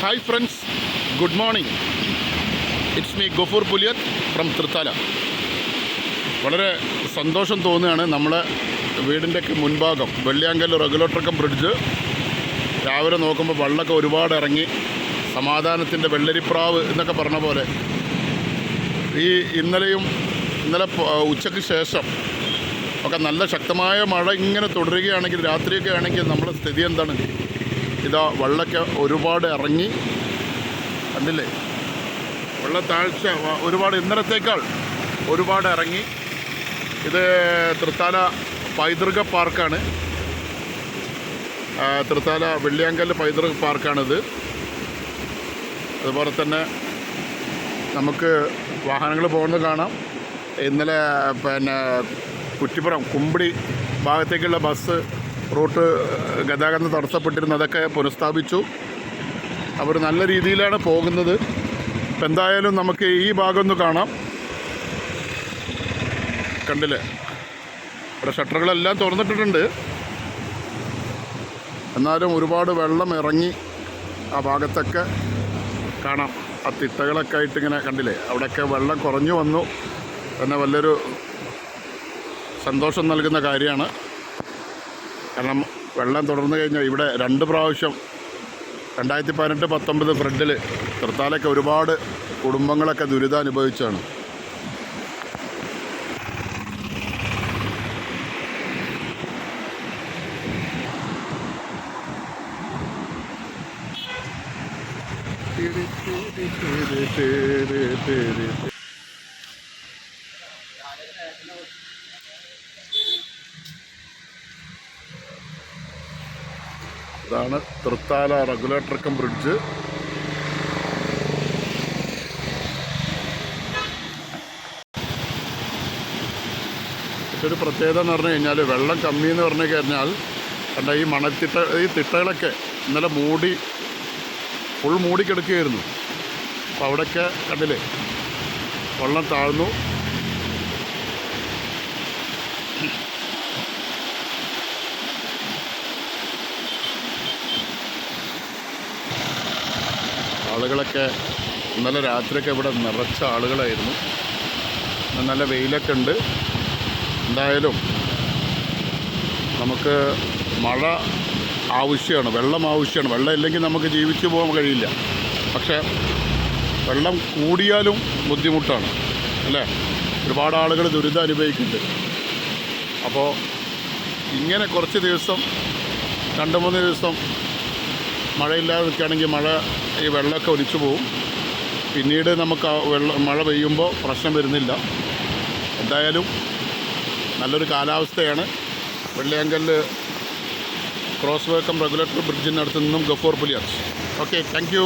Hi friends good morning it's me Gafoor Puliyar from Thrithala വളരെ സന്തോഷം തോന്നുകയാണ് നമ്മുടെ വീടിന്റെയൊക്കെ മുൻഭാഗം വെള്ളിയാങ്കൽ റെഗുലേറ്റർ കം ബ്രിഡ്ജ് രാവിലെ നോക്കുമ്പോൾ വെള്ളമൊക്കെ ഒരുപാട് ഇറങ്ങി സമാധാനത്തിന്റെ വെള്ളരിപ്രാവ് എന്നൊക്കെ പറഞ്ഞ പോലെ. ഈ ഇന്നലെയും ഇന്നലെ ഉച്ചയ്ക്ക് ശേഷം ഒക്കെ നല്ല ശക്തമായ മഴ ഇങ്ങനെ തുടരുകയാണെങ്കിൽ രാത്രിയൊക്കെ ആണെങ്കിൽ നമ്മുടെ സ്ഥിതി എന്താണ്? ഇതാ വെള്ളമൊക്കെ ഒരുപാട് ഇറങ്ങി. കണ്ടില്ലേ? വെള്ള താഴ്ച ഒരുപാട് ഇന്നലത്തേക്കാൾ ഒരുപാട് ഇറങ്ങി. ഇത് തൃത്താല പൈതൃക പാർക്കാണ്. തൃത്താല വെള്ളിയാങ്കൽ പൈതൃക പാർക്കാണിത്. അതുപോലെ തന്നെ നമുക്ക് വാഹനങ്ങൾ പോകുന്നത് കാണാം. ഇന്നലെ പിന്നെ കുറ്റിപ്പുറം കുമ്പിടി ഭാഗത്തേക്കുള്ള ബസ് റൂട്ട് ഗതാഗതം തടസ്സപ്പെട്ടിരുന്നതൊക്കെ പുനഃസ്ഥാപിച്ചു. അവർ നല്ല രീതിയിലാണ് പോകുന്നത്. ഇപ്പം എന്തായാലും നമുക്ക് ഈ ഭാഗം ഒന്ന് കാണാം. കണ്ടില്ലേ? ഇവിടെ ഷട്ടറുകളെല്ലാം തുറന്നിട്ടിട്ടുണ്ട്. എന്നാലും ഒരുപാട് വെള്ളം ഇറങ്ങി ആ ഭാഗത്തൊക്കെ കാണാം. ആ തിട്ടകളൊക്കെ ആയിട്ട് ഇങ്ങനെ കണ്ടില്ലേ? അവിടെയൊക്കെ വെള്ളം കുറഞ്ഞു വന്നു. തന്നെ വലിയൊരു സന്തോഷം നൽകുന്ന കാര്യമാണ്. കാരണം വെള്ളം തുടർന്നു കഴിഞ്ഞാൽ ഇവിടെ രണ്ട് പ്രാവശ്യം രണ്ടായിരത്തി പതിനെട്ട് പത്തൊമ്പത് ഫ്രണ്ടിൽ തൃത്താലൊക്കെ ഒരുപാട് കുടുംബങ്ങളൊക്കെ ദുരിതം അനുഭവിച്ചാണ് ഇതാണ് തൃത്താല റെഗുലേറ്റർ കം ബ്രിഡ്ജ്. ഇതൊരു പ്രത്യേകത എന്ന് പറഞ്ഞു കഴിഞ്ഞാൽ വെള്ളം കമ്മി എന്ന് പറഞ്ഞു കഴിഞ്ഞാൽ കണ്ട ഈ മണത്തിട്ട ഈ തിട്ടകളൊക്കെ ഇന്നലെ മൂടി ഫുൾ മൂടിക്കെടുക്കുകയായിരുന്നു. അപ്പോൾ അവിടെയൊക്കെ കണ്ടില്ലേ? വെള്ളം താഴ്ന്നു. ആളുകളൊക്കെ ഇന്നലെ രാത്രിയൊക്കെ ഇവിടെ നിറച്ച ആളുകളായിരുന്നു. നല്ല വെയിലൊക്കെ ഉണ്ട്. എന്തായാലും നമുക്ക് മഴ ആവശ്യമാണ് വെള്ളം ആവശ്യമാണ്. വെള്ളം ഇല്ലെങ്കിൽ നമുക്ക് ജീവിച്ചു പോകാൻ കഴിയില്ല. പക്ഷേ വെള്ളം കൂടിയാലും ബുദ്ധിമുട്ടാണ് അല്ലേ? ഒരുപാട് ആളുകൾ ദുരിതം അനുഭവിക്കുന്നുണ്ട്. അപ്പോൾ ഇങ്ങനെ കുറച്ച് ദിവസം രണ്ട് മൂന്ന് ദിവസം മഴയില്ലാതെ നിൽക്കുകയാണെങ്കിൽ മഴ ഈ വെള്ളമൊക്കെ ഒലിച്ചു പോകും പിന്നീട് നമുക്ക് വെള്ളം മഴ പെയ്യുമ്പോൾ പ്രശ്നം വരുന്നില്ല. എന്തായാലും നല്ലൊരു കാലാവസ്ഥയാണ്. വെള്ളിയാങ്കല്ല് ക്രോസ് വേക്കം റെഗുലേറ്റർ ബ്രിഡ്ജിനടുത്ത് നിന്നും ഗഫൂർ പുലിയാസ് ഓക്കെ താങ്ക്